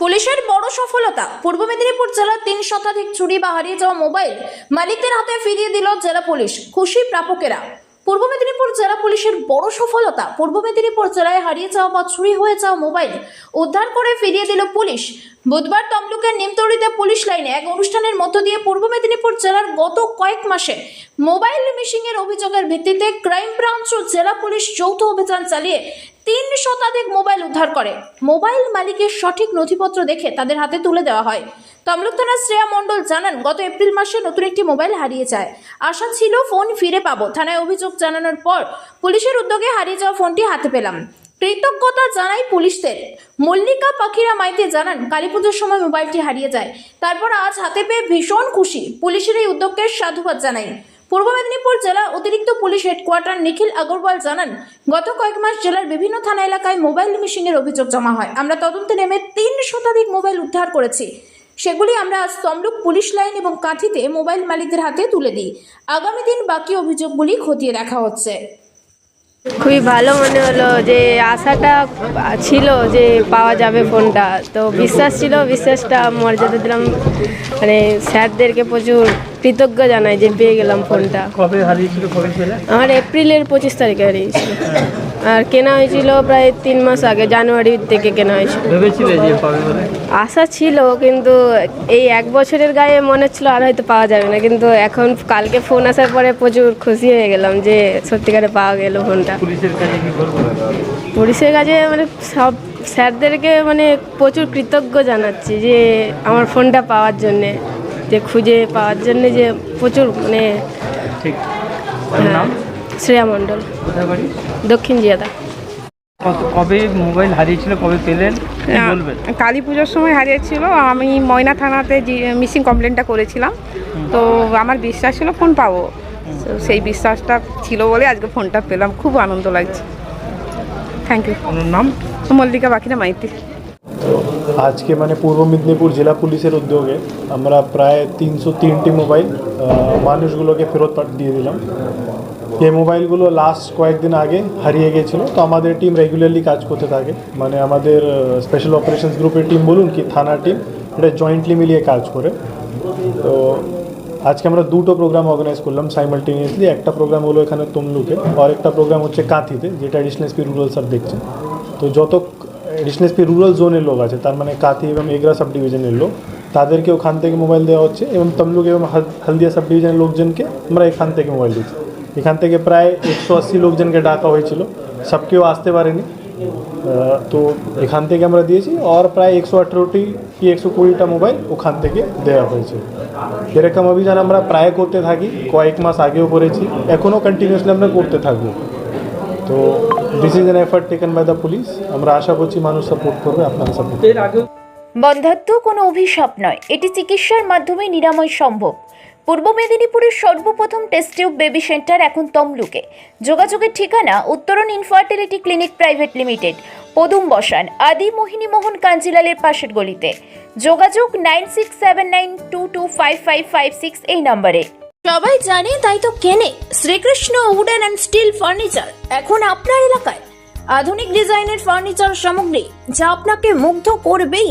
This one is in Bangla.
পুলিশের বড় সফলতা। পূর্ব মেদিনীপুর জেলার তিন শতাধিক চুরি বা হারিয়ে যাওয়া মোবাইল মালিকদের হাতে ফিরিয়ে দিল জেলা পুলিশ, খুশি প্রাপকেরা। পূর্ব মেদিনীপুর জেলা পুলিশের বড় সফলতা। পূর্ব মেদিনীপুর জেলায় হারিয়ে যাওয়া বা চুরি হয়ে যাওয়া মোবাইল উদ্ধার করে ফিরিয়ে দিল পুলিশ। বুধবার তমলুকের নিমতৌড়িতে পুলিশ লাইনে এক অনুষ্ঠানের মধ্য দিয়ে পূর্ব মেদিনীপুর জেলার গত কয়েক মাসে মোবাইল মিসিং এর অভিযোগের ভিত্তিতে ক্রাইম ব্রাঞ্চ ও জেলা পুলিশ যৌথ অভিযান চালিয়ে তিন শতাধিক মোবাইল উদ্ধার করে। মোবাইল মালিকের সঠিক নথিপত্র দেখে তাদের হাতে তুলে দেওয়া হয়। তমলুক থানার শ্রেয়া মণ্ডল জানান, গত এপ্রিল মাসে নতুন একটি মোবাইল হারিয়ে যায়। আশা ছিল ফোন ফিরে পাবো। থানায় অভিযোগ জানানোর পর পুলিশের উদ্যোগে হারিয়ে যাওয়া ফোনটি হাতে পেলাম। কৃতজ্ঞতা জানাই পুলিশদের। মল্লিকা পাখিরা মাইতে জানান, কালী পুজোর সময় মোবাইলটি হারিয়ে যায়। তারপর আজ হাতে পেয়ে ভীষণ খুশি। পুলিশের এই উদ্যোগকে সাধুবাদ জানাই। পূর্ব মেদিনীপুর জেলা অতিরিক্ত পুলিশ হেডকোয়ার্টার নিখিল আগরওয়াল জানান, গত কয়েক মাস জেলার বিভিন্ন থানা এলাকায় মোবাইল মিশিংয়ের অভিযোগ জমা হয়। আমরা তদন্তে নেমে তিন শতাধিক মোবাইল উদ্ধার করেছি। সেগুলি আমরা তমলুক পুলিশ লাইন এবং কাঠিতে মোবাইল মালিকদের হাতে তুলে দিই। আগামী দিন বাকি অভিযোগগুলি খতিয়ে দেখা হচ্ছে। খুবই ভালো মনে হলো যে আশাটা ছিল যে পাওয়া যাবে ফোনটা। তো বিশ্বাস ছিল বিশ্বাসটা মর্যাদা দিলাম। মানে স্যারদেরকে প্রচুর কৃতজ্ঞ জানাই যে পেয়ে গেলাম ফোনটা। কবে হারিয়েছিল আমার এপ্রিলের পঁচিশ তারিখে হারিয়েছিল। আর কেনা হয়েছিল প্রায় তিন মাস আগে জানুয়ারি থেকে কেনা হয়েছিল। আশা ছিল কিন্তু এই এক বছরের গায়ে মনে হচ্ছিল আর হয়তো পাওয়া যাবে না। কিন্তু এখন কালকে ফোন আসার পরে প্রচুর খুশি হয়ে গেলাম যে সত্যিকারে পাওয়া গেল ফোনটা। পুলিশের কাছে মানে সব স্যারদেরকে মানে প্রচুর কৃতজ্ঞ জানাচ্ছি যে আমার ফোনটা পাওয়ার জন্যে যে খুঁজে পাওয়ার জন্যে যে প্রচুর মানে ঠিক। হ্যাঁ, শ্রেয়া মণ্ডল। দক্ষিণ জিয়াদা। কবে মোবাইল হারিয়েছিল কবে পেলেন? কালী পুজোর সময় হারিয়েছিল আমি ময়না থানাতে মিসিং কমপ্লেনটা করেছিলাম। তো আমার বিশ্বাস ছিল ফোন পাবো। সেই বিশ্বাসটা ছিল বলে আজকে ফোনটা পেলাম। খুব আনন্দ লাগছে। থ্যাংক ইউ নাম? মল্লিকা বাকিরা মাইতি। তো আজকে মানে পূর্ব মেদিনীপুর জেলা পুলিশের উদ্যোগে আমরা প্রায় তিনশো তিনটি মোবাইল মানুষগুলোকে ফেরত দিয়ে দিলাম। এই মোবাইলগুলো লাস্ট কয়েকদিন আগে হারিয়ে গিয়েছিল, তো আমাদের টিম রেগুলারলি কাজ করতে থাকে। মানে আমাদের স্পেশাল অপারেশনস গ্রুপের টিম বলুন কি থানা টিম এটা জয়েন্টলি মিলিয়ে কাজ করে। তো আজকে আমরা দুটো প্রোগ্রাম অর্গানাইজ করলাম সাইমালটেনিয়াসলি একটা প্রোগ্রাম হলো এখানে তমলুকে, আর একটা প্রোগ্রাম হচ্ছে কাঁথিতে, যেটা এডিশনাল এসপি রুরাল স্যার দেখছেন। তো যত এডিশনাল এসপি রুরাল জোনের লোক আছে, তার মানে কাঁথি এবং এগরা সাব ডিভিশনের লোক, তাদেরকে ওখান থেকে মোবাইল দেওয়া হচ্ছে এবং তমলুক এবং হাল- হলদিয়া সাব ডিভিশনের লোকজনকে আমরা এখান থেকে মোবাইল দিচ্ছি। এখান থেকে প্রায় একশো আশি লোকজনকে ডাকা হয়েছিল। সব কেউ আসতে পারেনি। তো এখান থেকে আমরা দিয়েছি আর প্রায় একশো আঠেরোটি কি একশো কুড়িটা মোবাইল ওখান থেকে দেওয়া হয়েছে। এরকম অভিযান আমরা প্রায় করতে থাকি, কয়েক মাস আগেও করেছি, এখনও কন্টিনিউসলি আমরা করতে থাকব। তো this is an effort taken by the police আমরা আশা করছি মানুষ সাপোর্ট করবে, আপনারা সাপোর্ট বন্ধাত্ম কোনো অভিশাপ নয়, এটি চিকিৎসার মাধ্যমে নিরাময় সম্ভব। পূর্ব মেদিনীপুরের সর্বপ্রথম টেস্ট টিউব বেবি সেন্টার এখন তমলুকে। যোগাযোগের ঠিকানা উত্তরণ ইনফার্টিলিটি ক্লিনিক প্রাইভেট লিমিটেড পদুম বসান, আদি মোহিনী মোহন কাঞ্জিলালের পাশের গলিতে। যোগাযোগ nine six seven nine two two five five five six এই নম্বরে। সবাই জানে, তাই তো কেনে। Shrikrishna wooden and steel furniture এখন আপনার এলাকায়। আধুনিক ডিজাইনের ফার্নিচার সামগ্রী, যা আপনাকে মুগ্ধ করবেই।